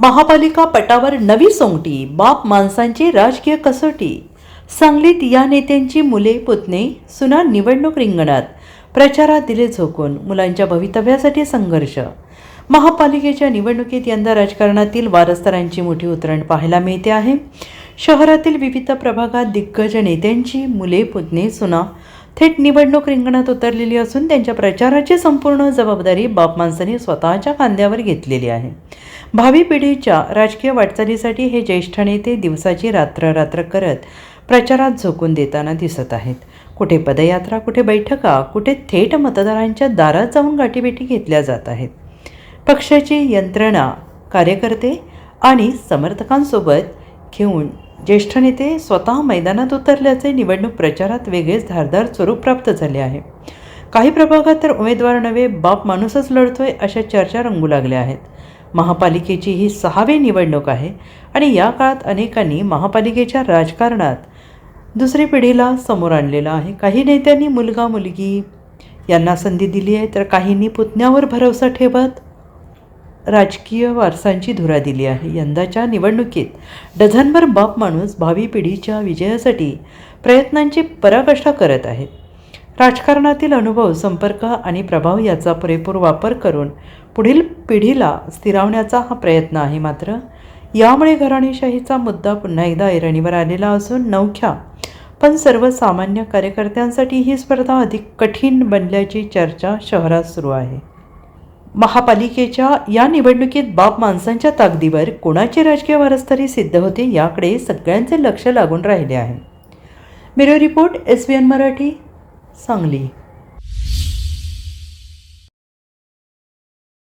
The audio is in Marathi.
महापालिका पटावर नवी सोंगटी बाप माणसांची राजकीय कसोटी. सांगलीत या नेत्यांची मुले पुतणे सुना निवडणूक रिंगणात. प्रचारात दिले झोकून मुलांच्या भवितव्यासाठी संघर्ष. महापालिकेच्या निवडणुकीत यंदा राजकारणातील वारसदारांची मोठी उतरण पाहायला मिळते आहे. शहरातील विविध प्रभागात दिग्गज नेत्यांची मुले पुतणे सुना थेट निवडणूक रिंगणात उतरलेली असून त्यांच्या प्रचाराची संपूर्ण जबाबदारी बाप माणसाने स्वतःच्या खांद्यावर घेतलेली आहे. भावी पिढीच्या राजकीय वाटचालीसाठी हे ज्येष्ठ नेते दिवसाची रात्र रात्र करत प्रचारात झोकून देताना दिसत आहेत. कुठे पदयात्रा कुठे बैठका कुठे थेट मतदारांच्या दारात जाऊन गाठीभेटी घेतल्या जात आहेत. पक्षाची यंत्रणा कार्यकर्ते आणि समर्थकांसोबत घेऊन ज्येष्ठ नेते स्वतः मैदानात उतरल्याचे निवडणूक प्रचारात वेगळेच धारदार स्वरूप प्राप्त झाले आहे. काही प्रभागात तर उमेदवार नव्हे बाप माणूसच लढतोय अशा चर्चा रंगू लागल्या आहेत. महापालिकेची ही सहावी निवडणूक आहे आणि या काळात अनेकांनी महापालिकेच्या राजकारणात दुसरी पिढीला समोर आणलेलं आहे. काही नेत्यांनी मुलगा मुलगी यांना संधी दिली आहे तर काहींनी पुतण्यावर भरवसा ठेवत राजकीय वारसांची धुरा दिली आहे. यंदाच्या निवडणुकीत डझनभर बाप माणूस भावी पिढीच्या विजयासाठी प्रयत्नांची पराकाष्ठा करत आहेत राजकारणातील अनुभव संपर्क आणि प्रभाव याचा पुरेपूर वापर करून पुढील पिढीला स्थिरावण्याचा हा प्रयत्न आहे मात्र यामुळे घराणेशाहीचा मुद्दा पुन्हा एकदा ऐरणीवर आलेला असून नवख्या पण सर्वसामान्य कार्यकर्त्यांसाठी ही स्पर्धा अधिक कठीण बनल्याची चर्चा शहरात सुरू आहे. महापालिकेच्या या निवडणुकीत बाप माणसांच्या ताकदीवर कोणाची राजकीय वारसदारी सिद्ध होते याकडे सगळ्यांचे लक्ष लागून राहिले आहे. Bureau report S B N Marathi Sangli.